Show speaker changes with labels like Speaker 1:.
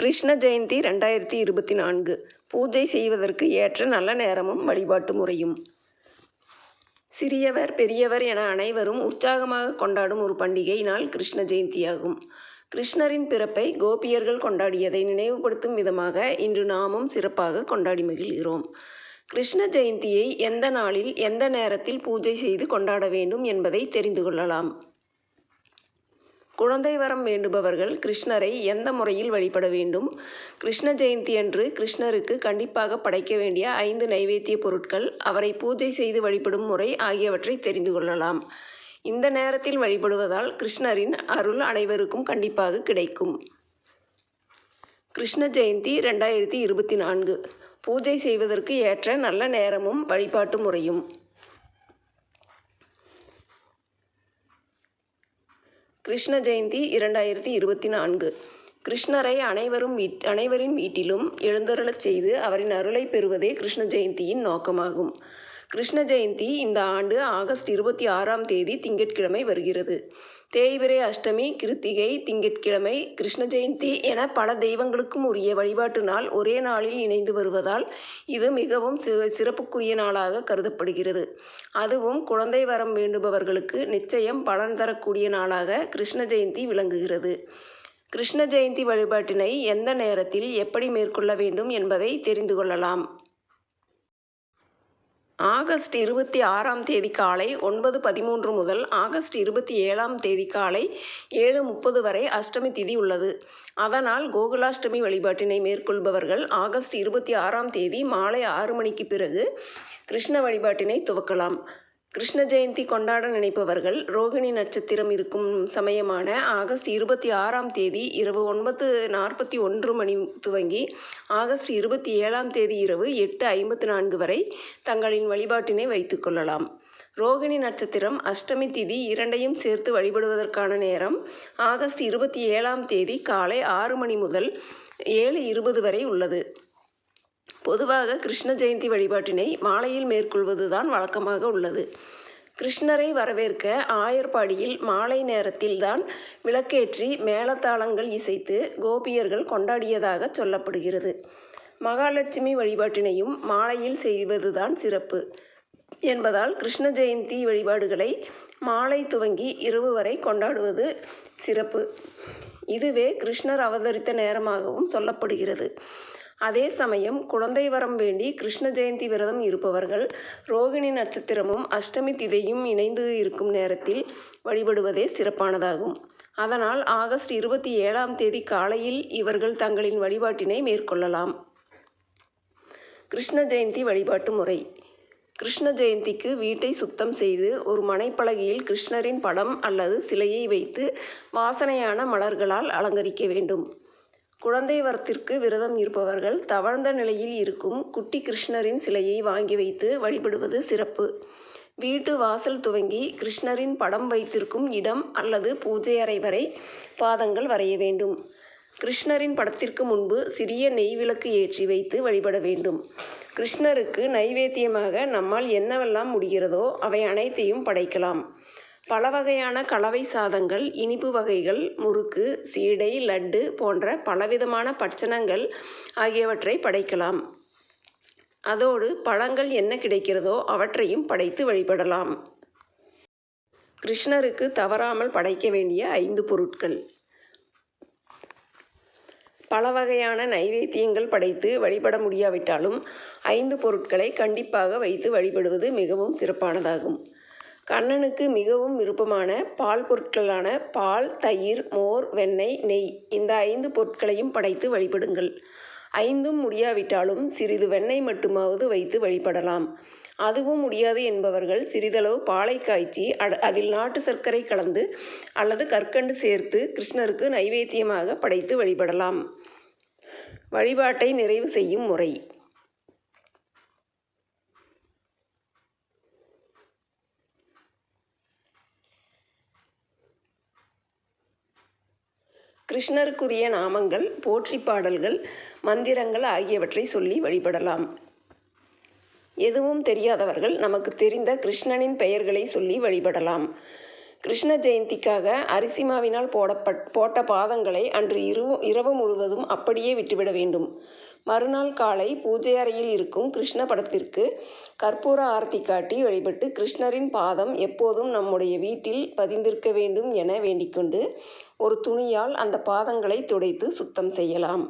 Speaker 1: கிருஷ்ண ஜெயந்தி ரெண்டாயிரத்தி இருபத்தி நான்கு. பூஜை செய்வதற்கு ஏற்ற நல்ல நேரமும் வழிபாட்டு முறையும். சிறியவர் பெரியவர் என அனைவரும் உற்சாகமாக கொண்டாடும் ஒரு பண்டிகை நாள் கிருஷ்ண ஜெயந்தியாகும். கிருஷ்ணரின் பிறப்பை கோபியர்கள் கொண்டாடியதை நினைவுபடுத்தும் விதமாக இன்று நாமும் சிறப்பாக கொண்டாடி மகிழ்கிறோம். கிருஷ்ண ஜெயந்தியை எந்த நாளில் எந்த நேரத்தில் பூஜை செய்து கொண்டாட வேண்டும் என்பதை தெரிந்து கொள்ளலாம். குழந்தை வரம் வேண்டுபவர்கள் கிருஷ்ணரை எந்த முறையில் வழிபட வேண்டும்? கிருஷ்ண ஜெயந்தி அன்று கிருஷ்ணருக்கு கண்டிப்பாக படைக்க வேண்டிய ஐந்து நைவேத்திய பொருட்கள் அவரை பூஜை செய்து வழிபடும் முறை ஆகியவற்றை தெரிந்து கொள்ளலாம். இந்த நேரத்தில் வழிபடுவதால் கிருஷ்ணரின் அருள் அனைவருக்கும் கண்டிப்பாக கிடைக்கும். கிருஷ்ண ஜெயந்தி ரெண்டாயிரத்தி இருபத்தி நான்கு. பூஜை செய்வதற்கு ஏற்ற நல்ல நேரமும் வழிபாட்டு முறையும். கிருஷ்ண ஜெயந்தி இரண்டாயிரத்தி இருபத்தி நான்கு. கிருஷ்ணரை அனைவரும் வீட் அனைவரின் வீட்டிலும் எழுந்தருளச் செய்து அவரின் அருளை பெறுவதே கிருஷ்ண ஜெயந்தியின் நோக்கமாகும். கிருஷ்ண ஜெயந்தி இந்த ஆண்டு ஆகஸ்ட் இருபத்தி ஆறாம் தேதி திங்கட்கிழமை வருகிறது. தேய்பிரை அஷ்டமி கிருத்திகை திங்கட்கிழமை கிருஷ்ண ஜெயந்தி என பல தெய்வங்களுக்கும் உரிய வழிபாட்டு நாள் ஒரே நாளில் இணைந்து வருவதால் இது மிகவும் சிறப்புக்குரிய நாளாக கருதப்படுகிறது. அதுவும் குழந்தை வரம் வேண்டுபவர்களுக்கு நிச்சயம் பலன் தரக்கூடிய நாளாக கிருஷ்ண ஜெயந்தி விளங்குகிறது. கிருஷ்ண ஜெயந்தி வழிபாட்டினை எந்த நேரத்தில் எப்படி மேற்கொள்ள வேண்டும் என்பதை தெரிந்து கொள்ளலாம். ஆகஸ்ட் இருபத்தி ஆறாம் தேதி காலை ஒன்பது பதிமூன்று முதல் ஆகஸ்ட் இருபத்தி ஏழாம் தேதி காலை ஏழு முப்பது வரை அஷ்டமி திதி உள்ளது. அதனால் கோகுலாஷ்டமி வழிபாட்டினை மேற்கொள்பவர்கள் ஆகஸ்ட் இருபத்தி ஆறாம் தேதி மாலை ஆறு மணிக்கு பிறகு கிருஷ்ண வழிபாட்டினை துவக்கலாம். கிருஷ்ண ஜெயந்தி கொண்டாட நினைப்பவர்கள் ரோகிணி நட்சத்திரம் இருக்கும் சமயமான ஆகஸ்ட் இருபத்தி ஆறாம் தேதி இரவு ஒன்பது நாற்பத்தி ஒன்று மணி துவங்கி ஆகஸ்ட் இருபத்தி ஏழாம் தேதி இரவு எட்டு ஐம்பத்தி நான்கு வரை தங்களின் வழிபாட்டினை வைத்துக் கொள்ளலாம். ரோகிணி நட்சத்திரம் அஷ்டமி திதி இரண்டையும் சேர்த்து வழிபடுவதற்கான நேரம் ஆகஸ்ட் இருபத்தி ஏழாம் தேதி காலை ஆறு மணி முதல் ஏழு இருபது வரை உள்ளது. பொதுவாக கிருஷ்ண ஜெயந்தி வழிபாட்டினை மாலையில் மேற்கொள்வதுதான் வழக்கமாக உள்ளது. கிருஷ்ணரை வரவேற்க ஆயர்பாடியில் மாலை நேரத்தில்தான் விளக்கேற்றி மேளதாளங்கள் இசைத்து கோபியர்கள் கொண்டாடியதாக சொல்லப்படுகிறது. மகாலட்சுமி வழிபாட்டினையும் மாலையில் செய்வதுதான் சிறப்பு என்பதால் கிருஷ்ண ஜெயந்தி வழிபாடுகளை மாலை துவங்கி இரவு வரை கொண்டாடுவது சிறப்பு. இதுவே கிருஷ்ணர் அவதரித்த நேரமாகவும் சொல்லப்படுகிறது. அதே சமயம் குழந்தை வரம் வேண்டி கிருஷ்ண ஜெயந்தி விரதம் இருப்பவர்கள் ரோகிணி நட்சத்திரமும் அஷ்டமி திதையும் இணைந்து இருக்கும் நேரத்தில் வழிபடுவதே சிறப்பானதாகும். அதனால் ஆகஸ்ட் இருபத்தி ஏழாம் தேதி காலையில் இவர்கள் தங்களின் வழிபாட்டினை மேற்கொள்ளலாம். கிருஷ்ண ஜெயந்தி வழிபாட்டு முறை. கிருஷ்ண ஜெயந்திக்கு வீட்டை சுத்தம் செய்து ஒரு மனைப்பலகையில் கிருஷ்ணரின் படம் அல்லது சிலையை வைத்து வாசனையான மலர்களால் அலங்கரிக்க வேண்டும். குழந்தை வரத்திற்கு விரதம் இருப்பவர்கள் தவழ்ந்த நிலையில் இருக்கும் குட்டி கிருஷ்ணரின் சிலையை வாங்கி வைத்து வழிபடுவது சிறப்பு. வீட்டு வாசல் துவங்கி கிருஷ்ணரின் படம் வைத்திருக்கும் இடம் அல்லது பூஜை அறை வரை பாதங்கள் வரைய வேண்டும். கிருஷ்ணரின் படத்திற்கு முன்பு சிறிய நெய் விளக்கு ஏற்றி வைத்து வழிபட வேண்டும். கிருஷ்ணருக்கு நைவேத்தியமாக நம்மால் என்னவெல்லாம் முடிகிறதோ அவை அனைத்தையும் படைக்கலாம். பல வகையான கலவை சாதங்கள் இனிப்பு வகைகள் முறுக்கு சீடை லட்டு போன்ற பலவிதமான பட்சணங்கள் ஆகியவற்றை படைக்கலாம். அதோடு பழங்கள் என்ன கிடைக்கிறதோ அவற்றையும் படைத்து வழிபடலாம். கிருஷ்ணருக்கு தவறாமல் படைக்க வேண்டிய ஐந்து பொருட்கள். பல வகையான நைவேத்தியங்கள் படைத்து வழிபட முடியாவிட்டாலும் ஐந்து பொருட்களை கண்டிப்பாக வைத்து வழிபடுவது மிகவும் சிறப்பானதாகும். கண்ணனுக்கு மிகவும் விருப்பமான பால் பொருட்களான பால் தயிர் மோர் வெண்ணெய் நெய் இந்த ஐந்து பொருட்களையும் படைத்து வழிபடுங்கள். ஐந்தும் முடியாவிட்டாலும் சிறிது வெண்ணெய் மட்டுமாவது வைத்து வழிபடலாம். அதுவும் முடியாது என்பவர்கள் சிறிதளவு பாலை காய்ச்சி அதில் நாட்டு சர்க்கரை கலந்து அல்லது கற்கண்டு சேர்த்து கிருஷ்ணருக்கு நைவேத்தியமாக படைத்து வழிபடலாம். வழிபாட்டை நிறைவு செய்யும் முறை. கிருஷ்ணருக்குரிய நாமங்கள் போற்றி பாடல்கள் மந்திரங்கள் ஆகியவற்றை சொல்லி வழிபடலாம் எதுவும் தெரியாதவர்கள் நமக்கு தெரிந்த கிருஷ்ணனின் பெயர்களை சொல்லி வழிபடலாம் கிருஷ்ண ஜெயந்திக்காக அரிசி மாவினால் போடப்பட் போட்ட பாதங்களை அன்று இரவு இரவு முழுவதும் அப்படியே விட்டுவிட வேண்டும். மறுநாள் காலை பூஜை அறையில் இருக்கும் கிருஷ்ண படத்திற்கு கற்பூர ஆரத்தி காட்டி வழிபட்டு கிருஷ்ணரின் பாதம் எப்போதும் நம்முடைய வீட்டில் பதிந்திருக்க வேண்டும் என வேண்டிக்கொண்டு ஒரு துணியால் அந்த பாதங்களை துடைத்து சுத்தம் செய்யலாம்.